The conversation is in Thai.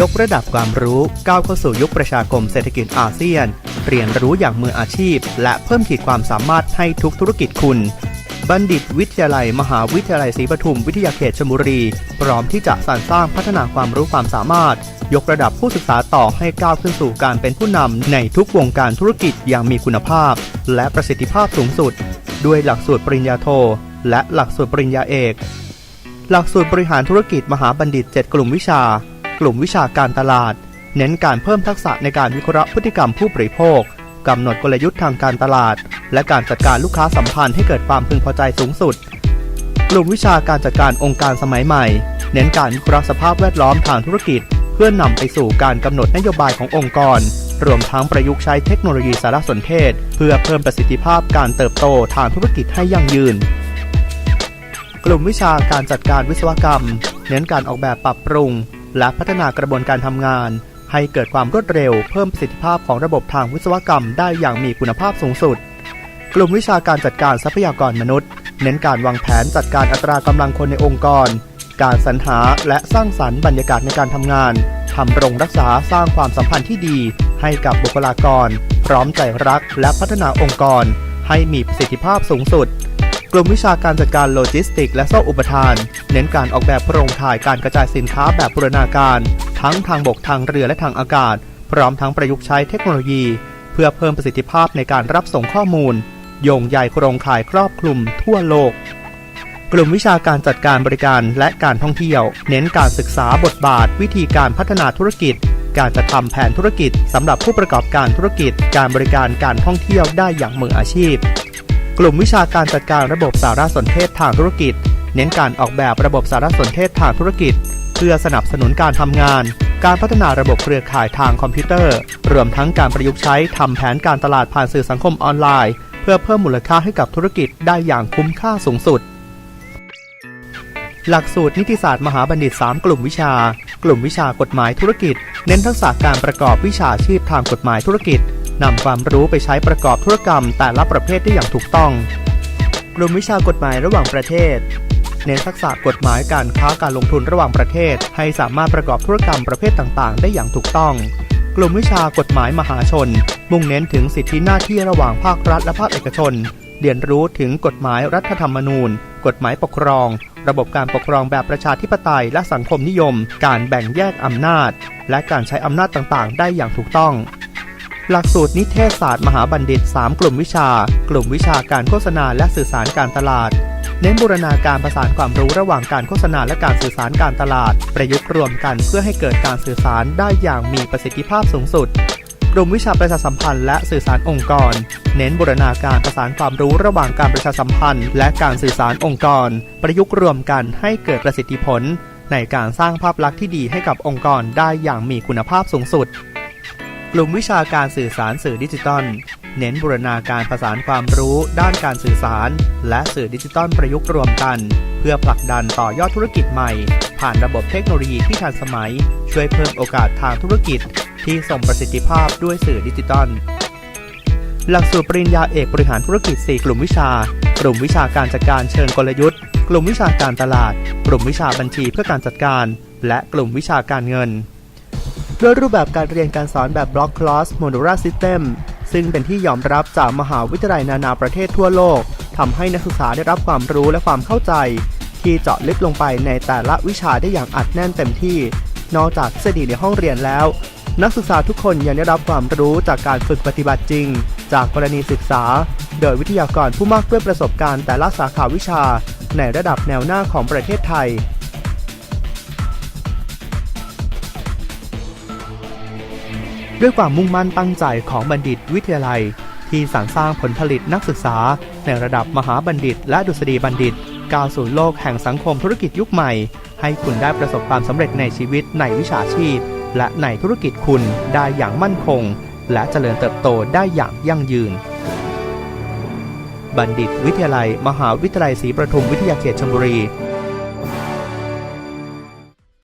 ยกระดับความรู้ก้าวเข้าสู่ยุคประชาคมเศรษฐกิจอาเซียน เรียนรู้อย่างมืออาชีพ และเพิ่มขีดความสามารถให้ทุกธุรกิจคุณ บัณฑิตวิทยาลัย มหาวิทยาลัยศรีปทุมวิทยาเขตชลบุรี พร้อมที่จะสานสร้างพัฒนาความรู้ความสามารถ ยกระดับผู้ศึกษาต่อให้ก้าวขึ้นสู่การเป็นผู้นำในทุกวงการธุรกิจอย่างมีคุณภาพ และประสิทธิภาพสูงสุด ด้วยหลักสูตรปริญญาโท และหลักสูตรปริญญาเอก หลักสูตรบริหารธุรกิจมหาบัณฑิต 7 กลุ่มวิชา กลุ่มวิชาการตลาด เน้นการเพิ่มทักษะในการวิเคราะห์พฤติกรรมผู้บริโภคกำหนดกลยุทธ์ทางการตลาด และการจัดการลูกค้าสัมพันธ์ให้เกิดความพึงพอใจสูงสุด กลุ่มวิชาการจัดการองค์การสมัยใหม่ เน้นการวิเคราะห์สภาพแวดล้อมทางธุรกิจ เพื่อนำไปสู่การกำหนดนโยบายขององค์กร รวมทั้งประยุกต์ใช้เทคโนโลยีสารสนเทศ เพื่อเพิ่มประสิทธิภาพการเติบโตทางธุรกิจให้ยั่งยืน กลุ่มวิชาการจัดการวิศวกรรม เน้นการออกแบบปรับปรุง และพัฒนากระบวนการทำงาน ให้เกิดความรวดเร็วเพิ่มประสิทธิภาพของระบบทางวิศวกรรมได้อย่างมีคุณภาพสูงสุด กลุ่มวิชาการจัดการทรัพยากรมนุษย์ เน้นการวางแผนจัดการอัตรากำลังคนในองค์กร การสรรหาและสร้างสรรค์บรรยากาศในการทำงานทำรงรักษาสร้างความสัมพันธ์ที่ดี ให้กับบุคลากร พร้อมใจรักและพัฒนาองค์กร ให้มีประสิทธิภาพสูงสุด กลุ่มวิชาการจัดการโลจิสติก และโซ่อุปทาน เน้นการออกแบบโครงข่ายการกระจายสินค้าแบบบูรณาการ ทั้งทางบกทางเรือและทางอากาศ พร้อมทั้งประยุกต์ใช้เทคโนโลยี เพื่อเพิ่มประสิทธิภาพในการรับส่งข้อมูล โยงใยโครงข่ายครอบคลุมทั่วโลก กลุ่มวิชาการจัดการบริการและการท่องเที่ยว เน้นการศึกษาบทบาท วิธีการพัฒนาธุรกิจ การจัดทำแผนธุรกิจสำหรับผู้ประกอบการธุรกิจ การบริการการท่องเที่ยวได้อย่างมืออาชีพ กลุ่มวิชาการจัดการระบบสารสนเทศทางธุรกิจ เน้นการออกแบบระบบสารสนเทศทางธุรกิจ เพื่อสนับสนุนการทำงาน การพัฒนาระบบเครือข่ายทางคอมพิวเตอร์ รวมทั้งการประยุกต์ใช้ทำแผนการตลาดผ่านสื่อสังคมออนไลน์ เพื่อเพิ่มมูลค่าให้กับธุรกิจได้อย่างคุ้มค่าสูงสุด หลักสูตรนิติศาสตร์มหาบัณฑิต 3 กลุ่มวิชา กลุ่มวิชากฎหมายธุรกิจ เน้นทักษะการประกอบวิชาชีพทางกฎหมายธุรกิจ นำความรู้ไปใช้ประกอบธุรกรรมแต่ละประเภทได้อย่างถูกต้อง กลุ่มวิชากฎหมายระหว่างประเทศ เน้นทักษะกฎหมายการค้าการลงทุนระหว่างประเทศ ให้สามารถประกอบธุรกรรมประเภทต่างๆ ได้อย่างถูกต้อง กลุ่มวิชากฎหมายมหาชน มุ่งเน้นถึงสิทธิหน้าที่ระหว่างภาครัฐและภาคเอกชน เรียนรู้ถึงกฎหมายรัฐธรรมนูญ กฎหมายปกครอง ระบบการปกครองแบบประชาธิปไตยและสังคมนิยม การแบ่งแยกอำนาจ และการใช้อำนาจต่างๆ ได้อย่างถูกต้อง หลักสูตรนิเทศศาสตร์มหาบัณฑิต 3 กลุ่มวิชา กลุ่มวิชาการโฆษณาและสื่อสารการตลาด เน้นบูรณาการประสานความรู้ระหว่างการโฆษณาและการสื่อสารการตลาด ประยุกต์รวมกันเพื่อให้เกิดการสื่อสารได้อย่างมีประสิทธิภาพสูงสุด กลุ่มวิชาประชาสัมพันธ์และสื่อสารองค์กร เน้นบูรณาการประสานความรู้ระหว่างการประชาสัมพันธ์ และการสื่อสารองค์กร ประยุกต์รวมกันให้เกิดประสิทธิผล ในการสร้างภาพลักษณ์ที่ดีให้กับองค์กรได้อย่างมีคุณภาพสูงสุด กลุ่มวิชาการสื่อสารสื่อดิจิตอลเน้นบูรณาการประสานความรู้ด้านการสื่อสาร และสื่อดิจิตอลประยุกต์รวมกัน เพื่อผลักดันต่อยอดธุรกิจใหม่ ผ่านระบบเทคโนโลยีที่ทันสมัย ช่วยเพิ่มโอกาสทางธุรกิจ ที่ส่งประสิทธิภาพด้วยสื่อดิจิตอลหลักสูตรปริญญาเอกบริหารธุรกิจ 4 กลุ่มวิชา กลุ่มวิชาการจัดการเชิงกลยุทธ์ กลุ่มวิชาการตลาด กลุ่มวิชาบัญชีเพื่อการจัดการ และกลุ่มวิชาการเงิน ด้วยรูปแบบการเรียนการสอนแบบ Block Class Modular System ซึ่งเป็นที่ยอมรับจากมหาวิทยาลัยนานาประเทศทั่วโลกทำให้นักศึกษาได้รับความรู้และความเข้าใจ ที่เจาะลึกลงไปในแต่ละวิชาได้อย่างอัดแน่นเต็มที่ นอกจากทฤษฎีในห้องเรียนแล้ว นักศึกษาทุกคนยังได้รับความรู้จากการฝึกปฏิบัติจริง จากกรณีศึกษา โดยวิทยากรผู้มากด้วยประสบการณ์แต่ละสาขาวิชา ในระดับแนวหน้าของประเทศไทย ด้วยความมุ่งมั่นตั้งใจของบัณฑิตวิทยาลัย ที่สรรสร้างผลผลิตนักศึกษา ในระดับมหาบัณฑิต และดุษฎีบัณฑิตก้าวสู่โลกแห่งสังคมธุรกิจยุคใหม่ ให้คุณได้ประสบความสำเร็จในชีวิตในวิชาชีพ และในธุรกิจคุณได้อย่างมั่นคง และเจริญเติบโตได้อย่างยั่งยืน บัณฑิตวิทยาลัย มหาวิทยาลัยศรีประทุมวิทยาเขตชลบุรี